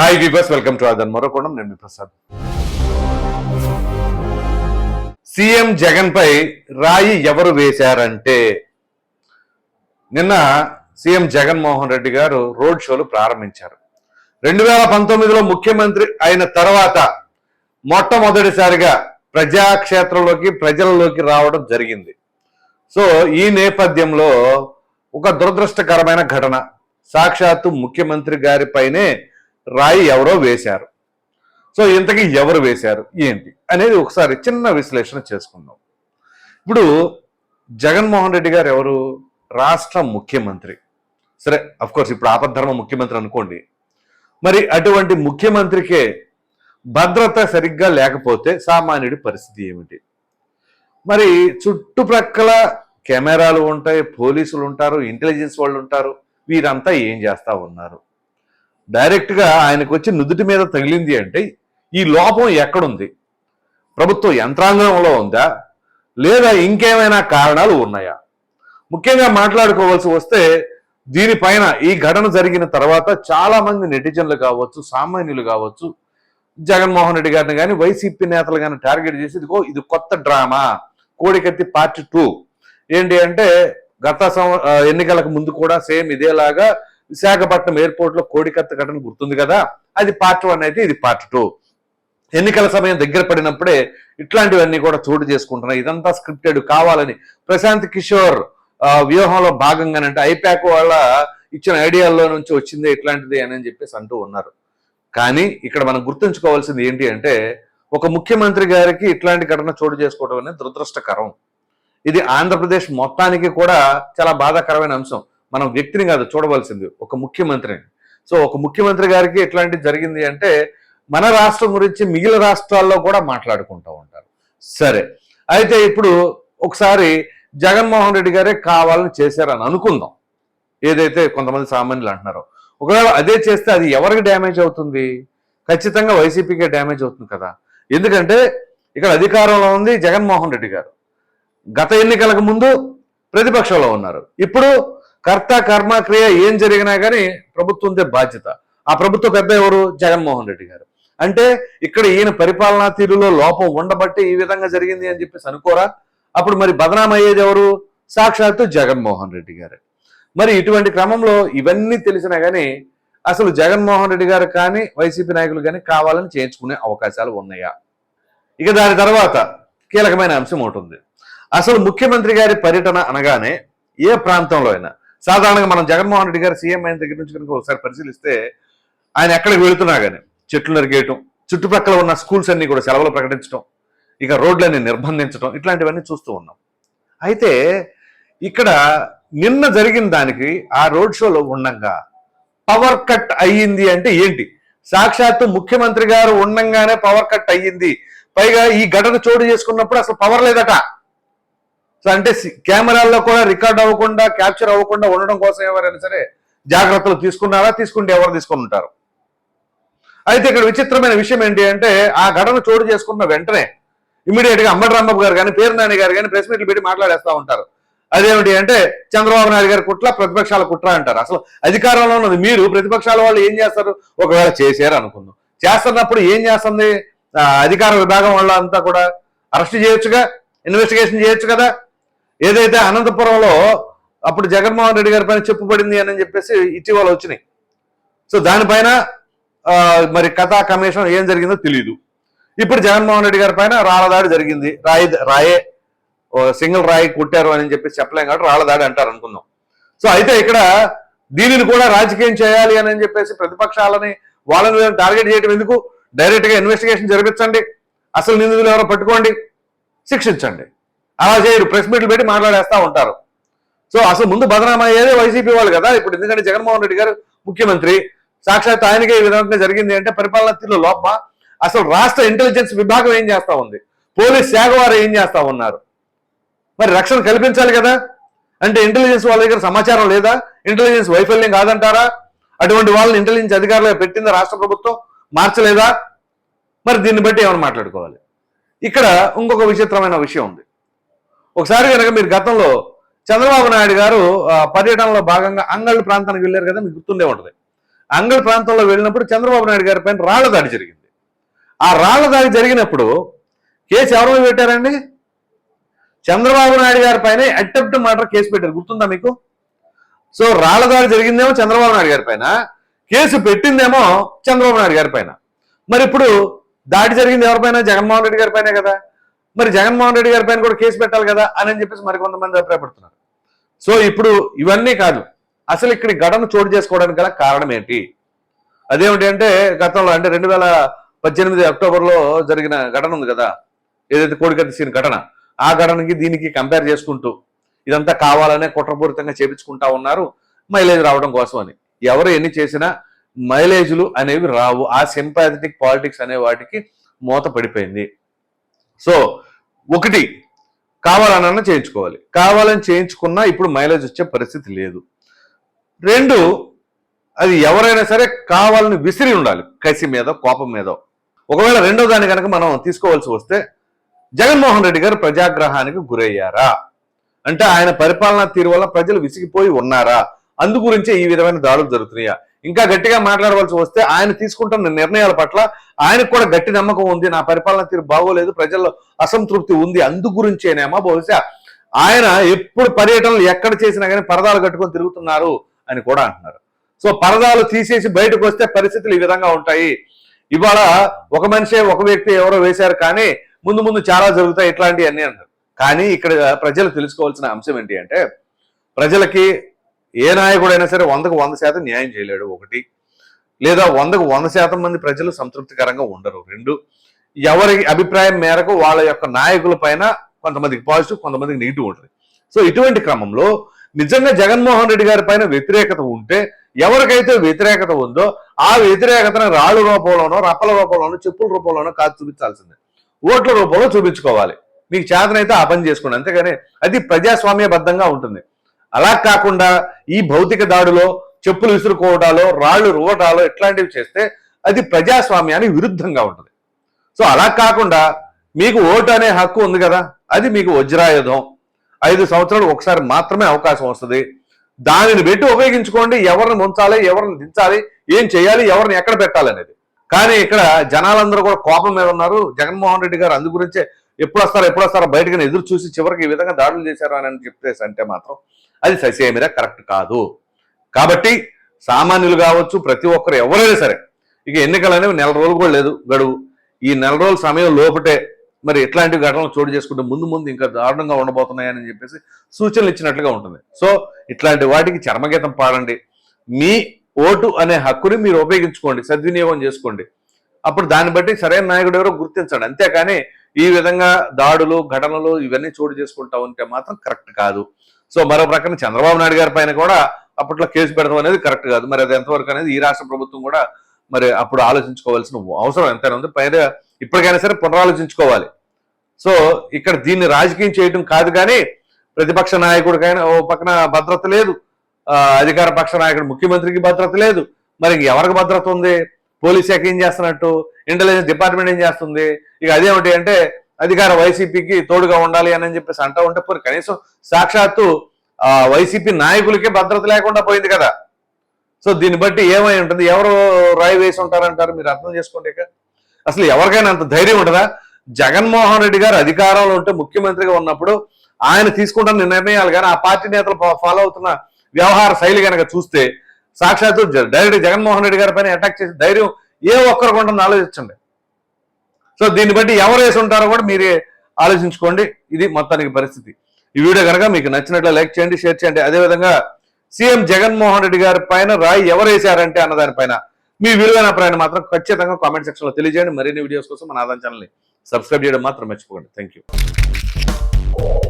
Hi viewers welcome to అదన్ మరోకోణం నేను ప్రసాద్ సీఎం జగన్ పై రాయి ఎవరు వేశారంటే నిన్న సీఎం జగన్మోహన్ రెడ్డి గారు రోడ్ షోలు ప్రారంభించారు రెండు వేల పంతొమ్మిదిలో ముఖ్యమంత్రి అయిన తర్వాత మొట్టమొదటిసారిగా ప్రజాక్షేత్రంలోకి ప్రజలలోకి రావడం జరిగింది. సో ఈ నేపథ్యంలో ఒక దురదృష్టకరమైన ఘటన. సాక్షాత్తు ముఖ్యమంత్రి గారిపైనే రాయి ఎవరో వేశారు. సో ఇంతకీ ఎవరు వేశారు? ఏంటి? అనేది ఒకసారి చిన్న విశ్లేషణ చేసుకుందాం. ఇప్పుడు జగన్మోహన్ రెడ్డి గారు ఎవరు? రాష్ట్ర ముఖ్యమంత్రి. సరే అఫ్ కోర్స్ ఇప్పుడు ఆపద్ధర్మ ముఖ్యమంత్రి అనుకోండి. మరి అటువంటి ముఖ్యమంత్రికే భద్రత సరిగ్గా లేకపోతే సామాన్యుడి పరిస్థితి ఏమిటి? మరి చుట్టుప్రక్కల కెమెరాలు ఉంటాయి పోలీసులు ఉంటారు ఇంటెలిజెన్స్ వాళ్ళు ఉంటారు వీరంతా ఏం చేస్తూ ఉన్నారు? డైరెక్ట్గా ఆయనకు వచ్చి నుదుటి మీద తగిలింది అంటే ఈ లోపం ఎక్కడుంది? ప్రభుత్వ యంత్రాంగంలో ఉందా? లేదా ఇంకేమైనా కారణాలు ఉన్నాయా? ముఖ్యంగా మాట్లాడుకోవాల్సి వస్తే దీనిపైన ఈ ఘటన జరిగిన తర్వాత చాలా మంది నెటిజన్లు కావచ్చు సామాన్యులు కావచ్చు జగన్మోహన్ రెడ్డి గారిని కానీ వైసీపీ నేతలు కానీ టార్గెట్ చేసి ఇదిగో ఇది కొత్త డ్రామా కోడికత్తి పార్ట్ టూ. ఏంటి అంటే గత సంవ- ఎన్నికలకు ముందు కూడా సేమ్ ఇదేలాగా విశాఖపట్నం ఎయిర్పోర్ట్లో కోడికత్త ఘటన గుర్తుంది కదా? అది పార్ట్ వన్ అయితే ఇది పార్ట్ టూ. ఎన్నికల సమయం దగ్గర పడినప్పుడే ఇట్లాంటివన్నీ కూడా చోటు చేసుకుంటున్నాయి. ఇదంతా స్క్రిప్టెడ్ కావాలని ప్రశాంత్ కిషోర్ వ్యూహంలో భాగంగానంటే ఐపాక్ వాళ్ళ ఇచ్చిన ఐడియాల్లో నుంచి వచ్చిందే ఇట్లాంటిది అని చెప్పేసి అంటూ ఉన్నారు. కానీ ఇక్కడ మనం గుర్తుంచుకోవాల్సింది ఏంటి అంటే ఒక ముఖ్యమంత్రి గారికి ఇట్లాంటి ఘటన చోటు చేసుకోవడం అనేది దురదృష్టకరం. ఇది ఆంధ్రప్రదేశ్ మొత్తానికి కూడా చాలా బాధాకరమైన అంశం. మనం వ్యక్తిని కాదు చూడవలసింది. ఒక ముఖ్యమంత్రిని. సో ఒక ముఖ్యమంత్రి గారికి ఇట్లాంటిది జరిగింది అంటే మన రాష్ట్రం గురించి మిగిలిన రాష్ట్రాల్లో కూడా మాట్లాడుకుంటూ ఉంటారు. సరే. అయితే ఇప్పుడు ఒకసారి జగన్మోహన్ రెడ్డి గారే కావాలని చేశారని అనుకుందాం. ఏదైతే కొంతమంది సామాన్యులు అంటున్నారో. ఒకవేళ అదే చేస్తే అది ఎవరికి డ్యామేజ్ అవుతుంది? ఖచ్చితంగా వైసీపీకే డ్యామేజ్ అవుతుంది కదా. ఎందుకంటే ఇక్కడ అధికారంలో ఉంది జగన్మోహన్ రెడ్డి గారు. గత ఎన్నికలకు ముందు ప్రతిపక్షంలో ఉన్నారు. ఇప్పుడు కర్త కర్మ క్రియ ఏం జరిగినా కానీ ప్రభుత్వందే బాధ్యత. ఆ ప్రభుత్వ పెద్ద ఎవరు? జగన్మోహన్ రెడ్డి గారు. అంటే ఇక్కడ ఈయన పరిపాలనా తీరులో లోపం ఉండబట్టి ఈ విధంగా జరిగింది అని చెప్పేసి అనుకోరా? అప్పుడు మరి బదనాం అయ్యేది ఎవరు? సాక్షాత్తు జగన్మోహన్ రెడ్డి గారు. మరి ఇటువంటి క్రమంలో ఇవన్నీ తెలిసినా కానీ అసలు జగన్మోహన్ రెడ్డి గారు కానీ వైసీపీ నాయకులు కానీ కావాలని చేయించుకునే అవకాశాలు ఉన్నాయా? ఇక దాని తర్వాత కీలకమైన అంశం ఒకటి ఉంది. అసలు ముఖ్యమంత్రి గారి పర్యటన అనగానే ఏ ప్రాంతంలో అయినా సాధారణంగా మనం జగన్మోహన్ రెడ్డి గారు సీఎం అయిన దగ్గర నుంచి కనుక ఒకసారి పరిశీలిస్తే ఆయన ఎక్కడికి వెళుతున్నా కానీ చెట్లు నరిగేయటం చుట్టుపక్కల ఉన్న స్కూల్స్ అన్ని కూడా సెలవులు ప్రకటించడం ఇక రోడ్లన్నీ నిర్బంధించడం ఇట్లాంటివన్నీ చూస్తూ ఉన్నాం. అయితే ఇక్కడ నిన్న జరిగిన దానికి ఆ రోడ్ షోలో ఉండంగా పవర్ కట్ అయ్యింది అంటే ఏంటి? సాక్షాత్తు ముఖ్యమంత్రి గారు ఉండంగానే పవర్ కట్ అయ్యింది. పైగా ఈ ఘటన చోటు చేసుకున్నప్పుడు అసలు పవర్ లేదట. సో అంటే కెమెరాల్లో కూడా రికార్డ్ అవ్వకుండా క్యాప్చర్ అవ్వకుండా ఉండడం కోసం ఎవరైనా సరే జాగ్రత్తలు తీసుకున్నారా? తీసుకుంటే ఎవరు తీసుకుని ఉంటారు? అయితే ఇక్కడ విచిత్రమైన విషయం ఏంటి అంటే ఆ ఘటన చోటు చేసుకున్న వెంటనే ఇమీడియట్గా అంబటి రాంబాబు గారు కానీ పేరు నాని గారు కానీ ప్రెస్ మీట్లు పెట్టి మాట్లాడేస్తా ఉంటారు. అదేమిటి అంటే చంద్రబాబు నాయుడు గారి కుట్ర ప్రతిపక్షాల కుట్ర అంటారు. అసలు అధికారంలో ఉన్నది మీరు ప్రతిపక్షాల వాళ్ళు ఏం చేస్తారు? ఒకవేళ చేశారు అనుకుందాం. చేస్తున్నప్పుడు ఏం చేస్తుంది? అధికార విభాగం వాళ్ళంతా కూడా అరెస్ట్ చేయొచ్చుగా? ఇన్వెస్టిగేషన్ చేయొచ్చు కదా? ఏదైతే అనంతపురంలో అప్పుడు జగన్మోహన్ రెడ్డి గారి పైన చెప్పుపడింది అని చెప్పేసి ఇటీవల వచ్చినాయి. సో దానిపైన మరి కథా కమిషన్ ఏం జరిగిందో తెలియదు ఇప్పుడు జగన్మోహన్ రెడ్డి గారి పైన రాళ్ళదాడి జరిగింది. రాయి రాయే ఓ సింగిల్ రాయి కొట్టారు అని చెప్పేసి చెప్పలేం కాబట్టి రాళ్ళదాడి అంటారు అనుకుందాం. సో అయితే ఇక్కడ దీనిని కూడా రాజకీయం చేయాలి అని చెప్పేసి ప్రతిపక్షాలని వాళ్ళని వీళ్ళని టార్గెట్ చేయడం ఎందుకు? డైరెక్ట్గా ఇన్వెస్టిగేషన్ జరిపించండి. అసలు నిందితులు ఎవరో పట్టుకోండి. శిక్షించండి. అలా చేయరు. ప్రెస్ మీట్లు పెట్టి మాట్లాడేస్తా ఉంటారు. సో అసలు ముందు బదనామా అయ్యేదే వైసీపీ వాళ్ళు కదా. ఇప్పుడు ఎందుకంటే జగన్మోహన్ రెడ్డి గారు ముఖ్యమంత్రి. సాక్షాత్ ఆయనకే ఈ విధంగా జరిగింది అంటే పరిపాలన తీరులో లోపమా అసలు రాష్ట్ర ఇంటెలిజెన్స్ విభాగం ఏం చేస్తా ఉంది? పోలీస్ శాఖ వారు ఏం చేస్తా ఉన్నారు? మరి రక్షణ కల్పించాలి కదా? అంటే ఇంటెలిజెన్స్ వాళ్ళ దగ్గర సమాచారం లేదా? ఇంటెలిజెన్స్ వైఫల్యం కాదంటారా? అటువంటి వాళ్ళని ఇంటెలిజెన్స్ అధికారులుగా పెట్టిందా రాష్ట్ర ప్రభుత్వం? మార్చలేదా? మరి దీన్ని బట్టి ఏమైనా మాట్లాడుకోవాలి. ఇక్కడ ఇంకొక విచిత్రమైన విషయం ఉంది. ఒకసారి కనుక మీరు గతంలో చంద్రబాబు నాయుడు గారు ఆ, పర్యటనలో భాగంగా అంగళ్ళు ప్రాంతానికి వెళ్ళారు కదా మీకు గుర్తుండే ఉంటుంది. అంగళ ప్రాంతంలో వెళ్ళినప్పుడు చంద్రబాబు నాయుడు గారి పైన రాళ్ళ దాడి జరిగింది. ఆ రాళ్ళ దాడి జరిగినప్పుడు కేసు ఎవరు పెట్టారండి? చంద్రబాబు నాయుడు గారి పైన అటెంప్ట్ మర్డర్ కేసు పెట్టారు. గుర్తుందా మీకు? సో రాళ్ళ దాడి జరిగిందేమో చంద్రబాబు నాయుడు గారి పైన కేసు పెట్టిందేమో చంద్రబాబు నాయుడు గారి పైన. మరి ఇప్పుడు దాడి జరిగింది ఎవరిపైన జగన్మోహన్ రెడ్డి గారి పైనే కదా. మరి జగన్మోహన్ రెడ్డి గారి పైన కూడా కేసు పెట్టాలి కదా అని చెప్పేసి మరి కొంతమంది అభిప్రాయపడుతున్నారు. సో ఇప్పుడు ఇవన్నీ కాదు అసలు ఇక్కడ ఘటన చోటు చేసుకోవడానికి గల కారణం ఏంటి? అదేమిటి అంటే గతంలో అంటే రెండు వేల పద్దెనిమిది అక్టోబర్లో జరిగిన ఘటన ఉంది కదా ఏదైతే కోడికత్తి సీన్ ఘటన ఆ ఘటనకి దీనికి కంపేర్ చేసుకుంటూ ఇదంతా కావాలనే కుట్రపూరితంగా చేపించుకుంటా ఉన్నారు మైలేజ్ రావడం కోసం అని. ఎవరు ఎన్ని చేసినా మైలేజ్లు అనేవి రావు. ఆ సింపాథెటిక్ పాలిటిక్స్ అనే వాటికి మూత పడిపోయింది. సో ఒకటి కావాలన్నా చేయించుకోవాలి. కావాలని చేయించుకున్నా ఇప్పుడు మైలేజ్ వచ్చే పరిస్థితి లేదు. రెండు అది ఎవరైనా సరే కావాలని విసిరి ఉండాలి కసి మీద కోపం మీద. ఒకవేళ రెండో దాన్ని కనుక మనం తీసుకోవాల్సి వస్తే జగన్మోహన్ రెడ్డి గారు ప్రజాగ్రహానికి గురయ్యారా? అంటే ఆయన పరిపాలనా తీరు వల్ల ప్రజలు విసిగిపోయి ఉన్నారా? అందు గురించే ఈ విధమైన దాడులు జరుగుతున్నాయా? ఇంకా గట్టిగా మాట్లాడవలసి వస్తే ఆయన తీసుకుంటున్న నిర్ణయాల పట్ల ఆయనకు కూడా గట్టి నమ్మకం ఉంది. నా పరిపాలన తీరు బాగోలేదు. ప్రజల్లో అసంతృప్తి ఉంది. అందు గురించేనేమో బహుశా ఆయన ఎప్పుడు పర్యటనలు ఎక్కడ చేసినా కానీ పరదాలు కట్టుకొని తిరుగుతున్నారు అని కూడా అంటున్నారు. సో పరదాలు తీసేసి బయటకు వస్తే పరిస్థితులు ఈ విధంగా ఉంటాయి. ఇవాళ ఒక మనిషే ఒక వ్యక్తి ఎవరో వేశారు కానీ ముందు ముందు చాలా జరుగుతాయి ఇట్లాంటివన్నీ అంటారు. కానీ ఇక్కడ ప్రజలు తెలుసుకోవాల్సిన అంశం ఏంటి అంటే ప్రజలకి ఏ నాయకుడైనా సరే వందకు వంద శాతం న్యాయం చేయలేడు ఒకటి. లేదా వందకు వంద శాతం మంది ప్రజలు సంతృప్తికరంగా ఉండరు. రెండు ఎవరి అభిప్రాయం మేరకు వాళ్ళ యొక్క నాయకుల పైన కొంతమందికి పాజిటివ్ కొంతమందికి నెగిటివ్ ఉంటుంది. సో ఇటువంటి క్రమంలో నిజంగా జగన్మోహన్ రెడ్డి గారి పైన వ్యతిరేకత ఉంటే ఎవరికైతే వ్యతిరేకత ఉందో ఆ వ్యతిరేకతను రాళ్ళు రూపంలోనో రప్పల రూపంలోనో చెప్పుల రూపంలోనో కాదు చూపించాల్సిందే. ఓట్ల రూపంలో చూపించుకోవాలి. మీకు చేతనైతే ఆ పని చేసుకోండి అంతేగాని అది ప్రజాస్వామ్యబద్ధంగా ఉంటుంది. అలా కాకుండా ఈ భౌతిక దాడిలో చెప్పులు విసురుకోవడాలో రాళ్ళు రువ్వడాలో ఇట్లాంటివి చేస్తే అది ప్రజాస్వామ్యానికి విరుద్ధంగా ఉంటుంది. సో అలా కాకుండా మీకు ఓటు అనే హక్కు ఉంది కదా అది మీకు వజ్రాయుధం. ఐదు సంవత్సరాలు ఒకసారి మాత్రమే అవకాశం వస్తుంది. దానిని పెట్టి ఉపయోగించుకోండి ఎవరిని ఉంచాలి ఎవరిని దించాలి ఏం చేయాలి ఎవరిని ఎక్కడ పెట్టాలి అనేది. కానీ ఇక్కడ జనాలందరూ కూడా కోపం మీద ఉన్నారు. జగన్మోహన్ రెడ్డి గారు అందు గురించే ఎప్పుడు వస్తారో ఎప్పుడు వస్తారో బయటకు ఎదురు చూసి చివరికి ఈ విధంగా దాడులు చేశారు అని చెప్పేసి అంటే మాత్రం అది ససేమిర కరెక్ట్ కాదు. కాబట్టి సామాన్యులు కావచ్చు ప్రతి ఒక్కరు ఎవరైనా సరే ఇక ఎన్నికలు అనేవి నెల రోజులు కూడా లేదు గడువు. ఈ నెల రోజుల సమయం లోపటే మరి ఎట్లాంటి ఘటనలు చోటు చేసుకుంటే ముందు ముందు ఇంకా దారుణంగా ఉండబోతున్నాయని చెప్పేసి సూచనలు ఇచ్చినట్లుగా ఉంటుంది. సో ఇట్లాంటి వాటికి చర్మగీతం పాడండి. మీ ఓటు అనే హక్కుని మీరు ఉపయోగించుకోండి సద్వినియోగం చేసుకోండి. అప్పుడు దాన్ని బట్టి సరైన నాయకుడు ఎవరో గుర్తించండి. అంతేకాని ఈ విధంగా దాడులు ఘటనలు ఇవన్నీ చోటు చేసుకుంటా ఉంటే మాత్రం కరెక్ట్ కాదు. సో మరో ప్రక్కన చంద్రబాబు నాయుడు గారి పైన కూడా అప్పట్లో కేసు పెడతాం అనేది కరెక్ట్ కాదు. మరి అది ఎంతవరకు అనేది ఈ రాష్ట్ర ప్రభుత్వం కూడా మరి అప్పుడు ఆలోచించుకోవాల్సిన అవసరం ఎంతైనా ఉంది. పైన ఇప్పటికైనా సరే పునరాలోచించుకోవాలి. సో ఇక్కడ దీన్ని రాజకీయం చేయడం కాదు కానీ ప్రతిపక్ష నాయకుడికైనా ఓ పక్కన భద్రత లేదు. అధికార పక్ష నాయకుడు ముఖ్యమంత్రికి భద్రత లేదు. మరి ఎవరికి భద్రత ఉంది? పోలీస్ శాఖ ఏం చేస్తున్నట్టు? ఇంటెలిజెన్స్ డిపార్ట్మెంట్ ఏం చేస్తుంది? ఇక అదేమిటి అంటే అధికార వైసీపీకి తోడుగా ఉండాలి అని చెప్పేసి అంటా ఉంటే పోనీ కనీసం సాక్షాత్తు ఆ వైసీపీ నాయకులకే భద్రత లేకుండా పోయింది కదా. సో దీన్ని బట్టి ఏమై ఉంటుంది? ఎవరు రాయి వేసి ఉంటారంటారు? మీరు అర్థం చేసుకోండి అసలు ఎవరికైనా అంత ధైర్యం ఉంటుందా? జగన్మోహన్ రెడ్డి గారు అధికారంలో ఉంటే ముఖ్యమంత్రిగా ఉన్నప్పుడు ఆయన తీసుకుంటున్న నిర్ణయాలు కానీ ఆ పార్టీ నేతలు ఫాలో అవుతున్న వ్యవహార శైలి కనుక చూస్తే సాక్షాత్తు డైరెక్ట్ జగన్మోహన్ రెడ్డి గారి పైన అటాక్ చేసే ధైర్యం ఏ ఒక్కరికి ఉంటుందో ఆలోచించండి. సో దీన్ని బట్టి ఎవరు వేసి ఉంటారో కూడా మీరే ఆలోచించుకోండి. ఇది మొత్తానికి పరిస్థితి. ఈ వీడియో కనుక మీకు నచ్చినట్లు లైక్ చేయండి షేర్ చేయండి. అదేవిధంగా సీఎం జగన్మోహన్ రెడ్డి గారి పైన రాయి ఎవరు వేశారంటే అన్న దానిపైన మీ విలువైన ప్రయాణం మాత్రం ఖచ్చితంగా కామెంట్ సెక్షన్లో తెలియజేయండి. మరిన్ని వీడియోస్ కోసం మన ఆదాయం ఛానల్ని సబ్స్క్రైబ్ చేయడం మాత్రం మర్చిపోకండి. Thank you